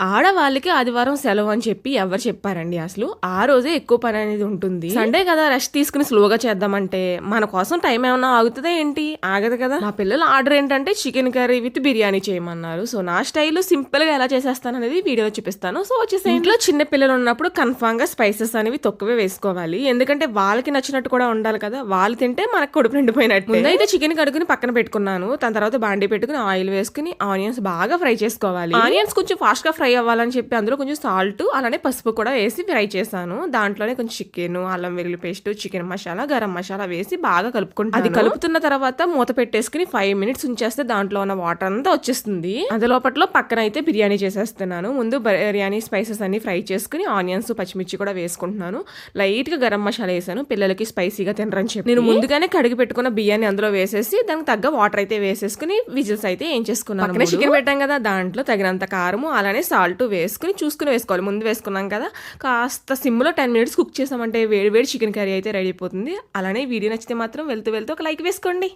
ఆడవాళ్ళకి ఆదివారం సెలవు అని చెప్పి ఎవరు చెప్పారండి అసలు? ఆ రోజే ఎక్కువ పని అనేది ఉంటుంది. సండే కదా రెస్ట్ తీసుకుని స్లోగా చేద్దామంటే మన కోసం టైం ఏమన్నా ఆగుతుందా ఏంటి? ఆగదు కదా. మా పిల్లలు ఆర్డర్ ఏంటంటే చికెన్ కర్రీ విత్ బిర్యానీ చేయమన్నారు. సో నా స్టైల్ సింపుల్గా ఎలా చేసేస్తాను అనేది వీడియో చూపిస్తాను. సో వచ్చేసి ఇంట్లో చిన్న పిల్లలు ఉన్నప్పుడు కన్ఫామ్గా స్పైసెస్ అనేవి తక్కువే వేసుకోవాలి. ఎందుకంటే వాళ్ళకి నచ్చినట్టు కూడా ఉండాలి కదా. వాళ్ళు తింటే మనకు కొడుకు నిండిపోయినట్టు. ముందైతే చికెన్ కడుకుని పక్కన పెట్టుకున్నాను. దాని తర్వాత బాండీ పెట్టుకుని ఆయిల్ వేసుకుని ఆనియన్స్ బాగా ఫ్రై చేసుకోవాలి. ఆనియన్స్ కొంచెం ఫాస్ట్గా ఫ్రై అవ్వాలని చెప్పి అందులో కొంచెం సాల్ట్ అలానే పసుపు కూడా వేసి ఫ్రై చేశాను. దాంట్లోనే కొంచెం చికెన్ అల్లం వెల్లుల్లి పేస్ట్ చికెన్ మసాలా గరం మసాలా వేసి బాగా కలుపుకుంటాను. అది కలుపుతున్న తర్వాత మూత పెట్టేసుకుని ఫైవ్ మినిట్స్ ఉంచేస్తే దాంట్లో ఉన్న వాటర్ అంతా వచ్చేస్తుంది. అది లోపట్లో పక్కన అయితే బిర్యానీ చేసేస్తున్నాను. ముందు బిర్యానీ స్పైసెస్ అన్ని ఫ్రై చేసుకుని ఆనియన్స్ పచ్చిమిర్చి కూడా వేసుకుంటున్నాను. లైట్గా గరం మసాలా వేసాను. పిల్లలకి స్పైసీగా తినరని చెప్పి. నేను ముందుగానే కడిగి పెట్టుకున్న బియ్యాన్ని అందులో వేసేసి దానికి తగ్గ వాటర్ అయితే వేసేసుకుని విజిల్స్ అయితే ఏం చేసుకున్నాను చికెన్ పెట్టాం కదా దాంట్లో తగినంత కారము అలానే సాల్ట్ వేసుకుని చూసుకుని వేసుకోవాలి. ముందు వేసుకున్నాం కదా. కాస్త సిమ్లో టెన్ మినిట్స్ కుక్ చేసామంటే వేడి వేడి చికెన్ కర్రీ అయితే రెడీ అయిపోతుంది. అలానే వీడియో నచ్చితే మాత్రం వెళ్తూ వెళ్తూ ఒక లైక్ వేసుకోండి.